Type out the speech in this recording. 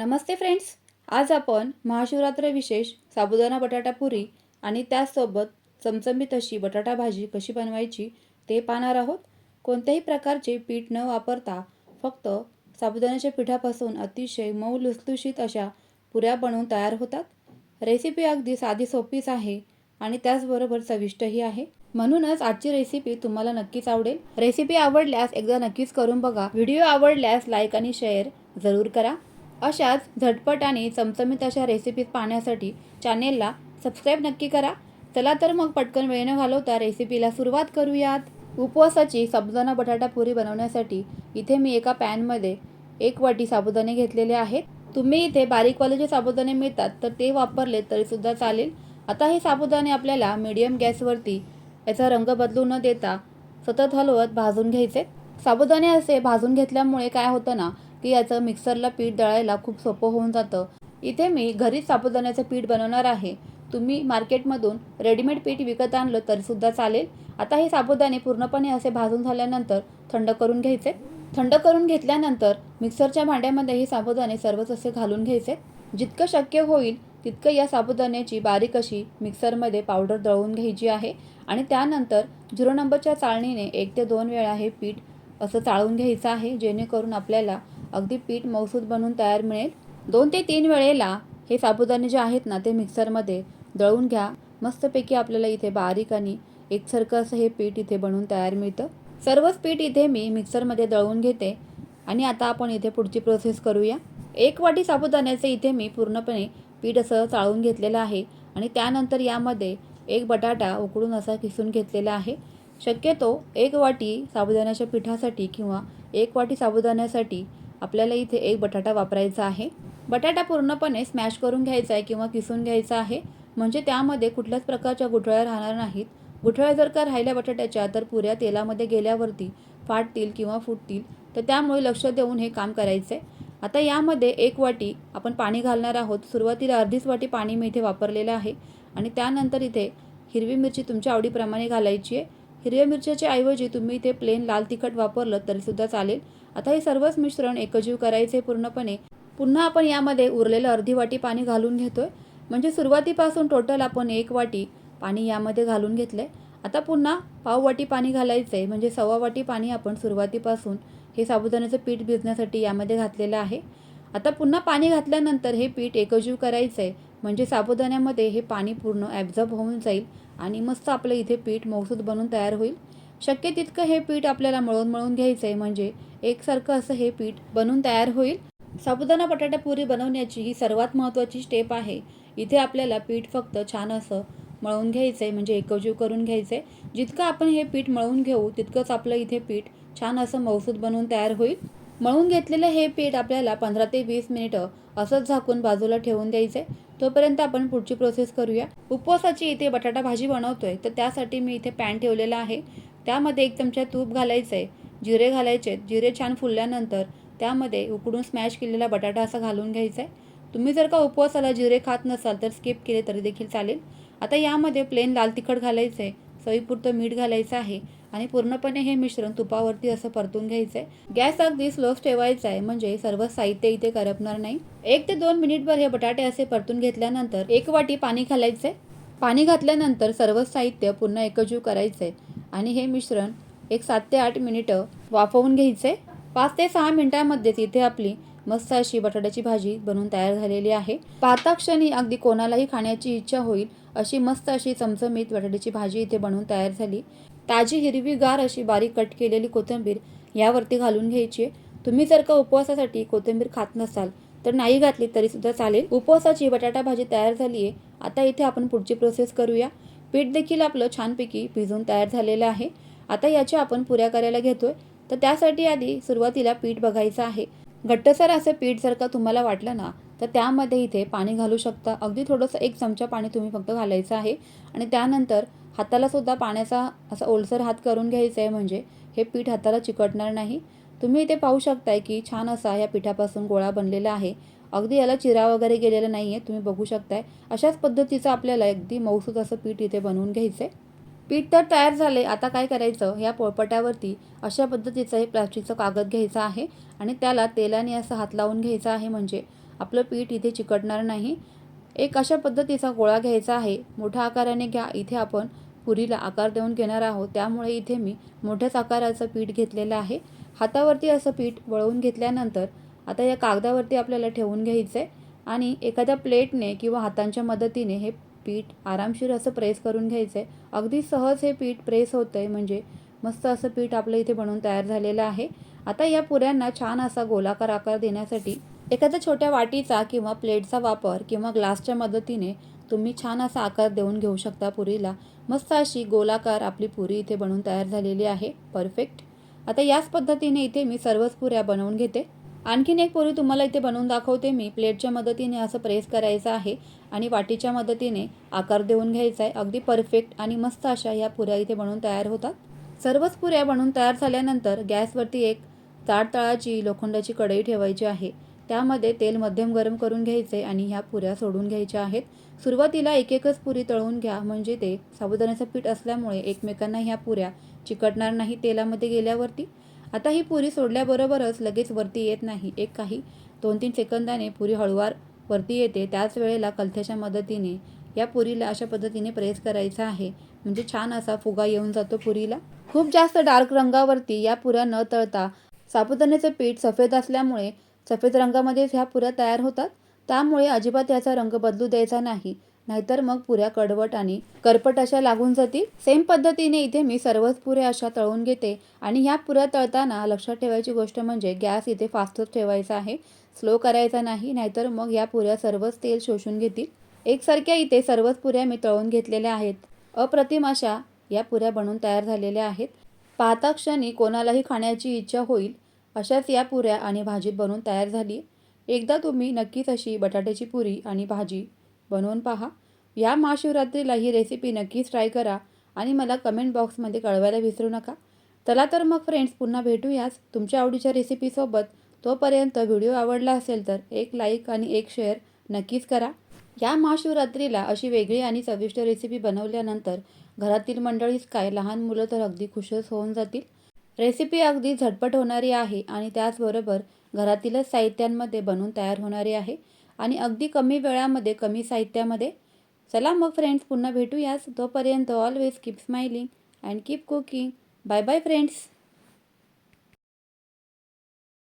नमस्ते friends. आज आपण महाशिवरात्र विशेष साबुदाणा बटाटा पुरी आणि त्याचसोबत चमचमीत अशी बटाटा भाजी कशी बनवायची ते पाहणार आहोत. कोणत्याही प्रकारचे पीठ न वापरता फक्त साबुदाण्याच्या पिठापासून अतिशय मऊ लुसलुशीत अशा पुऱ्या बनवून तयार होतात. रेसिपी अगदी साधी सोपीच आहे आणि त्याचबरोबर चविष्टही आहे. म्हणूनच आजची रेसिपी तुम्हाला नक्कीच आवडेल. रेसिपी आवडल्यास एकदा नक्कीच करून बघा. व्हिडिओ आवडल्यास लाईक आणि शेअर जरूर करा. अशाच झटपट आणि चमचमीत अशा रेसिपीज पाहण्यासाठी चॅनेलला सबस्क्राईब नक्की करा. चला तर मग पटकन वेळ न घालवता रेसिपीला सुरुवात करूयात. उपवासाची साबुदाणा बटाटा पुरी बनवण्यासाठी इथे मी एका पॅनमध्ये एक वाटी साबुदाणे घेतलेले आहेत. तुम्ही इथे बारीकवाले जे साबुदाणे मिळतात तर ते वापरले तरीसुद्धा चालेल. आता हे साबुदाणे आपल्याला मीडियम गॅसवरती याचा रंग बदलू न देता सतत हलवत भाजून घ्यायचे. साबुदाणे असे भाजून घेतल्यामुळे काय होतं ना की याचं मिक्सरला पीठ दळायला खूप सोपं होऊन जातं. इथे मी घरीच साबुदाण्याचं पीठ बनवणार आहे. तुम्ही मार्केटमधून रेडीमेड पीठ विकत आणलं तरीसुद्धा चालेल. आता हे साबुदाणे पूर्णपणे असे भाजून झाल्यानंतर थंड करून घ्यायचे. थंड करून घेतल्यानंतर मिक्सरच्या भांड्यामध्ये हे साबुदाणे सर्वच असे घालून घ्यायचे. जितकं शक्य होईल तितकं या साबुदाण्याची बारीक अशी मिक्सरमध्ये पावडर दळून घ्यायची आहे. आणि त्यानंतर झिरो नंबरच्या चाळणीने एक ते दोन वेळा हे पीठ असं चाळून घ्यायचं आहे जेणेकरून आपल्याला अगदी पीठ मौसूद बनून तयार मिळेल. दोन ते तीन वेळेला हे साबुदाणे जे आहेत ना ते मिक्सरमध्ये दळून घ्या. मस्तपैकी आपल्याला इथे बारीक आणि एकसारखं असं हे पीठ इथे बनवून तयार मिळतं. सर्वच पीठ इथे मी मिक्सरमध्ये दळून घेते आणि आता आपण इथे पुढची प्रोसेस करूया. एक वाटी साबुदाण्याचं इथे मी पूर्णपणे पीठ असं चाळून घेतलेलं आहे आणि त्यानंतर यामध्ये एक बटाटा उकडून असा किसून घेतलेला आहे. शक्यतो एक वाटी साबुदाण्याच्या पिठासाठी किंवा एक वाटी साबुदाण्यासाठी आपल्याला इथे एक बटाटा वापरायचा आहे. बटाटा पूर्णपणे स्मॅश करून घ्यायचा आहे किंवा किसून घ्यायचा आहे. म्हणजे त्यामध्ये कुठल्याच प्रकारच्या गुठळ्या राहणार नाहीत. गुठळ्या जर का राहिल्या बटाट्याच्या तर पुऱ्या तेलामध्ये गेल्यावरती फाटतील किंवा फुटतील. तर त्यामुळे लक्ष देऊन हे काम करायचं आहे आता यामध्ये एक वाटी आपण पाणी घालणार आहोत. सुरुवातीला अर्धीच वाटी पाणी मी इथे वापरलेलं आहे. आणि त्यानंतर इथे हिरवी मिरची तुमच्या आवडीप्रमाणे घालायची आहे. हिरव्या मिरच्याच्या ऐवजी तुम्ही ते प्लेन लाल तिखट वापरलं तरीसुद्धा चालेल. आता हे सर्वच मिश्रण एकजीव करायचे पूर्णपणे. पुन्हा आपण यामध्ये उरलेलं अर्धी वाटी पाणी घालून घेतोय. म्हणजे सुरुवातीपासून टोटल आपण एक वाटी पाणी यामध्ये घालून घेतलंय. आता पुन्हा पाव वाटी पाणी घालायचं आहे म्हणजे सव्वा वाटी पाणी आपण सुरुवातीपासून हे साबुदाण्याचं पीठ भिजण्यासाठी यामध्ये घातलेलं आहे. आता पुन्हा पाणी घातल्यानंतर हे पीठ एकजीव करायचं आहे म्हणजे साबुदाण्यामध्ये हे पाणी पूर्ण ॲब्झॉर्ब होऊन जाईल. आणि मस्त आपलं इथे पीठ मौसूद बनून तयार होईल. शक्य तितकं हे पीठ आपल्याला मळून मळून घ्यायचं आहे म्हणजे एकसारखं असं हे पीठ बनून तयार होईल. साबुदाणा बटाटा पुरी बनवण्याची ही सर्वात महत्त्वाची स्टेप आहे. इथे आपल्याला पीठ फक्त छान असं मळून घ्यायचं आहे म्हणजे एकजीव करून घ्यायचं आहे जितकं आपण हे पीठ मळून घेऊ तितकंच आपलं इथे पीठ छान असं मौसूद बनवून तयार होईल. मळून घेतलेलं हे पीठ आपल्याला पंधरा ते वीस मिनिटं असंच झाकून बाजूला ठेवून द्यायचं आहे तोपर्यंत आपण पुढची प्रोसेस करूया. उपवासाची इथे बटाटा भाजी बनवतोय तर त्यासाठी मी इथे पॅन ठेवलेला आहे. त्यामध्ये एक चमचा तूप घालायचं आहे जिरे घालायचे जिरे छान फुलल्यानंतर त्यामध्ये उकडून स्मॅश केलेला बटाटा असा घालून घ्यायचा आहे तुम्ही जर का उपवासाला जिरे खात नसाल तर स्किप केले तरी देखील चालेल. आता यामध्ये प्लेन लाल तिखट घालायचं आहे चवीपुरतं मीठ घालायचं आहे. आणि पूर्णपणे हे मिश्रण तुपावरती असं परतून घ्यायचं आहे गॅस अगदी स्लोच ठेवायचा आहे म्हणजे सर्व साहित्य इथे करपणार नाही. एक ते दोन मिनिटभर हे बटाटे असे परतून घेतल्यानंतर एक वाटी पाणी घालायचं आहे पाणी घातल्यानंतर सर्व साहित्य पुन्हा एकजीव करायचं आहे आणि हे मिश्रण एक सात ते आठ मिनिटं वाफवून घ्यायचं आहे पाच ते सहा मिनिटांमध्येच इथे आपली मस्त अशी बटाट्याची भाजी बनवून तयार झालेली आहे. पाहता क्षणी अगदी कोणालाही खाण्याची इच्छा होईल अशी मस्त अशी चमचमीत बटाट्याची भाजी इथे बनवून तयार झाली. ताजी हिरवीगार अशी बारीक कट केलेली कोथिंबीर यावरती घालून घ्यायची. तुम्ही जर का उपवासासाठी कोथिंबीर खात नसाल तर नाही घातली तरी सुद्धा चालेल. उपवासाची बटाटा भाजी तयार झाली आहे आता इथे आपण पुढची प्रोसेस करूया. पीठ देखील आपलं छानपैकी भिजून तयार झालेलं आहे. आता याच्या आपण पुऱ्या करायला घेतोय. तर त्यासाठी आधी सुरुवातीला पीठ बघायचं आहे. घट्टसर असं पीठ जर का तुम्हाला वाटलं ना तर त्यामध्ये इथे पाणी घालू शकता. अगदी थोडंसं एक चमचा पाणी तुम्ही फक्त घालायचं आहे. आणि त्यानंतर हाताला सुद्धा पाण्याचा असा ओलसर हात करून घ्यायचा आहे म्हणजे हे पीठ हाताला चिकटणार नाही. तुम्ही इथे पाहू शकताय की छान असा या पिठापासून गोळा बनलेला आहे. अगदी याला चिरा वगैरे गेलेला नाही आहे तुम्ही बघू शकताय. अशाच पद्धतीचं आपल्याला अगदी मौसूद असं पीठ इथे बनवून घ्यायचं आहे पीठ तर तयार झाले आता काय करायचं? या पोळपटावरती अशा पद्धतीचं हे प्लास्टिकचं कागद घ्यायचं आहे आणि त्याला तेलाने असं हात लावून घ्यायचं आहे म्हणजे आपलं पीठ इथे चिकटणार नाही. एक अशा पद्धतीचा गोळा घ्यायचा आहे. मोठ्या आकाराने घ्या. इथे आपण पुरीला आकार देऊन घेणार आहोत. त्यामुळे इथे मी मोठ्याच आकाराचं पीठ घेतलेलं आहे. हातावरती असं पीठ वळवून घेतल्यानंतर आता या कागदावरती आपल्याला ठेवून घ्यायचं आहे आणि एखाद्या प्लेटने किंवा हातांच्या मदतीने हे पीठ आरामशीर असं प्रेस करून घ्यायचं आहे अगदी सहज हे पीठ प्रेस होतं आहे म्हणजे मस्त असं पीठ आपलं इथे बनवून तयार झालेलं आहे. आता या पुऱ्यांना छान असा गोलाकार आकार देण्यासाठी एखाद्या छोट्या वाटीचा किंवा प्लेटचा वापर किंवा ग्लासच्या मदतीने तुम्ही छान असा आकार देऊन घेऊ शकता पुरीला. मस्त अशी गोलाकार आपली पुरी इथे बनवून तयार झालेली आहे. परफेक्ट आता याच पद्धतीने इथे मी सर्वच पुऱ्या बनवून घेते. आणखीन एक पुरी तुम्हाला इथे बनवून दाखवते मी. प्लेटच्या मदतीने असं प्रेस करायचं आहे आणि वाटीच्या मदतीने आकार देऊन घ्यायचा आहे. अगदी परफेक्ट आणि मस्त अशा या पुऱ्या इथे बनवून तयार होतात. सर्वच पुऱ्या बनवून तयार झाल्यानंतर गॅसवरती एक जाड तळाची लोखंडाची कढई ठेवायची आहे. त्यामध्ये तेल मध्यम गरम करून घ्यायचे आणि ह्या पुऱ्या सोडून घ्यायच्या आहेत. सुरुवातीला एक एकच पुरी तळून घ्या म्हणजे ते साबुदाण्याचं पीठ असल्यामुळे एकमेकांना ह्या पुऱ्या चिकटणार नाही तेलामध्ये गेल्यावरती. आता ही पुरी सोडल्याबरोबरच लगेच वरती येत नाही. एक काही दोन तीन सेकंदाने पुरी हळूवार वरती येते. त्याच वेळेला कलथ्याच्या मदतीने या पुरीला अशा पद्धतीने प्रेस करायचा आहे. म्हणजे छान असा फुगा येऊन जातो पुरीला. खूप जास्त डार्क रंगावरती या पुऱ्या न तळता साबुदाण्याचं पीठ सफेद असल्यामुळे सफेद रंगामध्येच ह्या पुऱ्या तयार होतात. त्यामुळे अजिबात याचा रंग बदलू द्यायचा नाही. नाहीतर मग पुऱ्या कडवट आणि करपट अशा लागून जातील. सेम पद्धतीने इथे मी सर्वच पुऱ्या अशा तळून घेते. आणि ह्या पुऱ्या तळताना लक्षात ठेवायची गोष्ट म्हणजे गॅस इथे फास्टच ठेवायचा आहे. स्लो करायचा नाही. नाहीतर मग या पुऱ्या सर्वच तेल शोषून घेतील. एकसारख्या इथे सर्वच पुऱ्या मी तळून घेतलेल्या आहेत. अप्रतिम अशा या पुऱ्या बनवून तयार झालेल्या आहेत. पाहता क्षणी कोणालाही खाण्याची इच्छा होईल. अशाच या पुऱ्या आणि भाजी बनवून तयार झाली. एकदा तुम्ही नक्कीच अशी बटाट्याची पुरी आणि भाजी बनवून पहा. या महाशिवरात्रीला ही रेसिपी नक्कीच ट्राय करा आणि मला कमेंट बॉक्समध्ये कळवायला विसरू नका. चला तर मग फ्रेंड्स पुन्हा भेटूयाच तुमच्या आवडीच्या रेसिपीसोबत तोपर्यंत व्हिडिओ आवडला असेल तर एक लाईक आणि एक शेअर नक्कीच करा. या महाशिवरात्रीला अशी वेगळी आणि चविष्ट रेसिपी बनवल्यानंतर घरातील मंडळीच काय लहान मुलं तर अगदी खुशच होऊन जातील. रेसिपी अगदी झटपट होणारी आहे आणि त्याचबरोबर घरातीलच साहित्यांमध्ये बनवून तयार होणारी आहे. आणि अगदी कमी वेळामध्ये कमी साहित्यामध्ये. चला मग फ्रेंड्स पुन्हा भेटूयाच तोपर्यंत always keep smiling and keep cooking bye bye friends